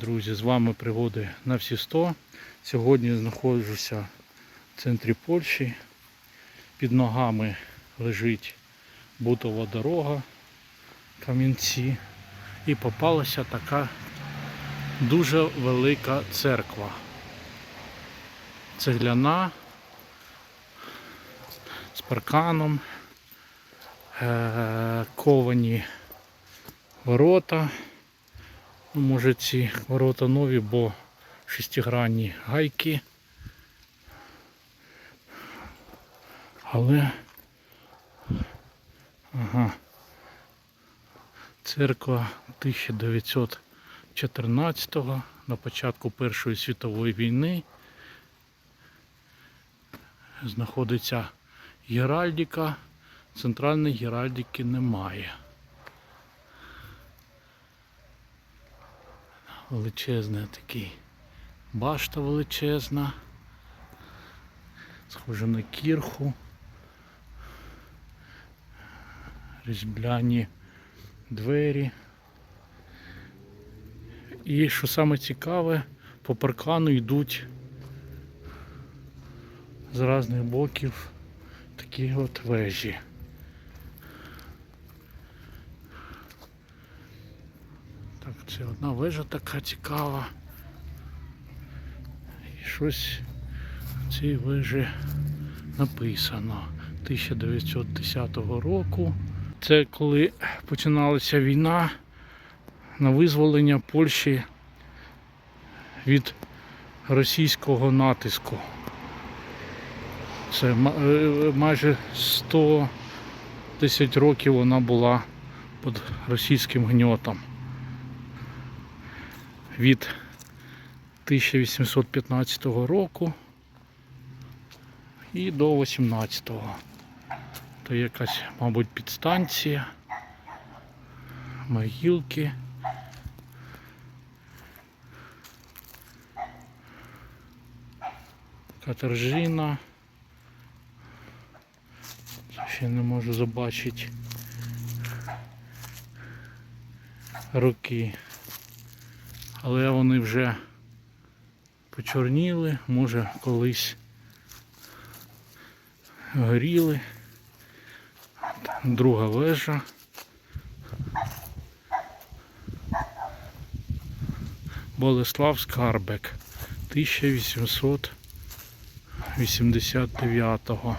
Друзі, з вами пригоди на всі 100. Сьогодні знаходжуся в центрі Польщі. Під ногами лежить бутова дорога, камінці. І попалася така дуже велика церква. Цегляна з парканом, е, ковані ворота. Ну, може ці ворота нові, бо шестигранні гайки. Але ага. Церква 1914-го, на початку Першої світової війни. Знаходиться Геральдіка. Центральної Геральдіки немає. Величезний такий башта величезна. Схоже на кірху. Різьбляні двері. І що саме цікаве, по паркану йдуть з різних боків такі от вежі. Це одна вежа така цікава. І щось в цій вежі написано 1910 року. Це коли починалася війна на визволення Польщі від російського натиску. Це е, майже 110 років вона була під російським гньотом від 1815 року і до 18-го. То якась, мабуть, підстанція, могилки. Катержина. Ще не можу побачити роки але вони вже почорніли, може колись горіли. Друга вежа. Болеслав Скарбек 1889-го.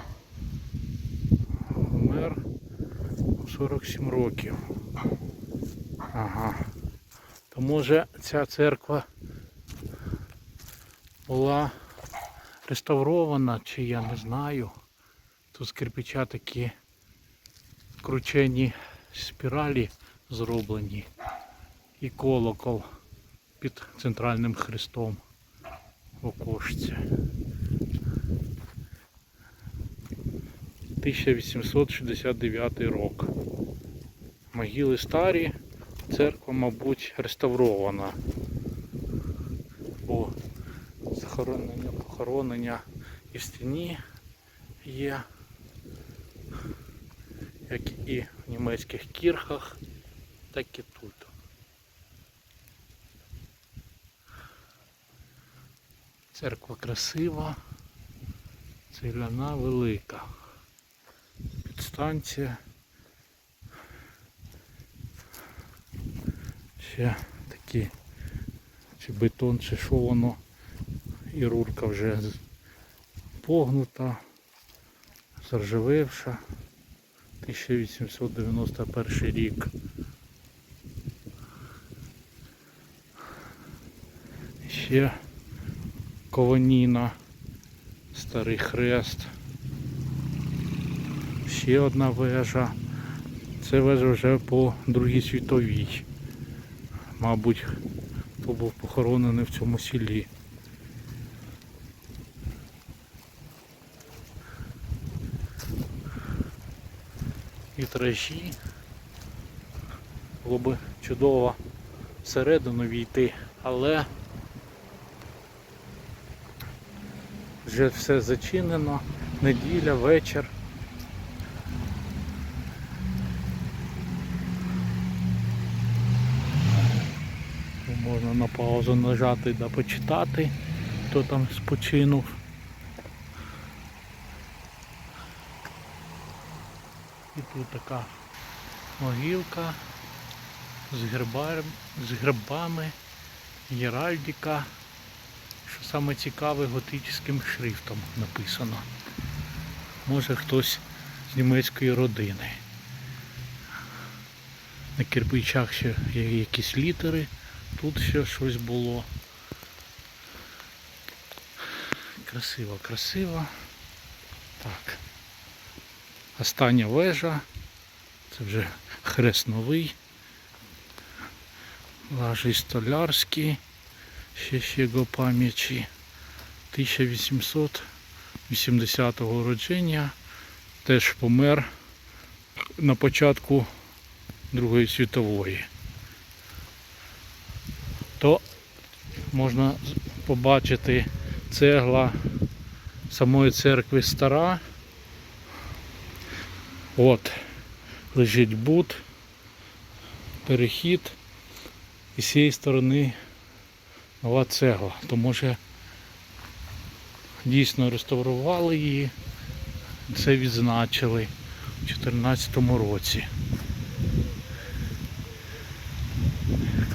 Вмер у 47 років. Ага. То може ця церква була реставрована, чи я не знаю. Тут з кирпича такі кручені спіралі зроблені і колокол під центральним хрестом в окошці. 1869 рок. Могили старі, церква, мабуть, реставрована. Бо захоронення, похоронення і в стіні є, як і в німецьких кірхах, так і тут. Церква красива, цегляна велика. Підстанція. Ще такі, чи бетон, чи що воно. І рурка вже погнута, заржавевша. 1891 рік. Ще кованіна, старий хрест. Ще одна вежа. Це вежа вже по Другій світовій. Мабуть, хто був похоронений в цьому селі. Вітражі. Було би чудово всередину війти, але вже все зачинено, неділя, вечір. Можна на паузу нажати да почитати, хто там спочинув. І тут така могилка з гербарем, з гербами, геральдіка. Що саме цікаве, готичним шрифтом написано. Може хтось з німецької родини. На кирпичах ще є якісь літери, тут ще щось було. Красиво, красиво. Так. Остання вежа. Це вже хрест новий. Лажий столярський. Ще з його пам'яті. 1880 родження. Теж помер на початку Другої світової. То можна побачити цегла самої церкви стара. От лежить бут, перехід і з цієї сторони нова цегла. То може дійсно реставрували її, це відзначили у 2014 році.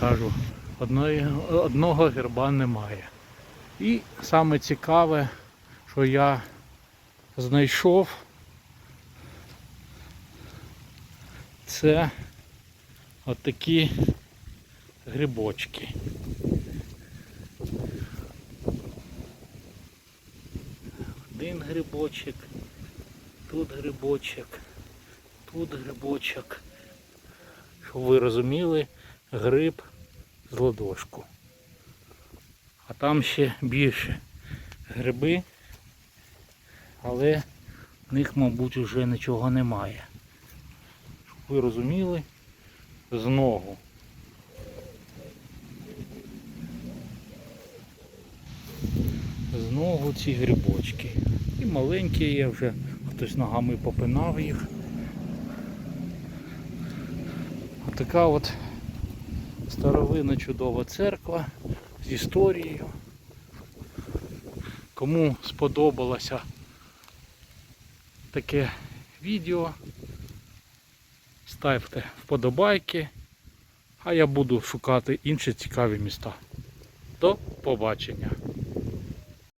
Кажу, одного герба немає. І саме цікаве, що я знайшов, це отакі грибочки. Один грибочок, тут грибочок, тут грибочок. Щоб ви розуміли, гриб з ладошку. А там ще більше гриби, але в них, мабуть, вже нічого немає. Щоб ви розуміли, знову. Знову ці грибочки. І маленькі є вже, хтось ногами попинав їх. Така от старовинна чудова церква з історією. Кому сподобалося таке відео, ставте вподобайки, а я буду шукати інші цікаві міста. До побачення!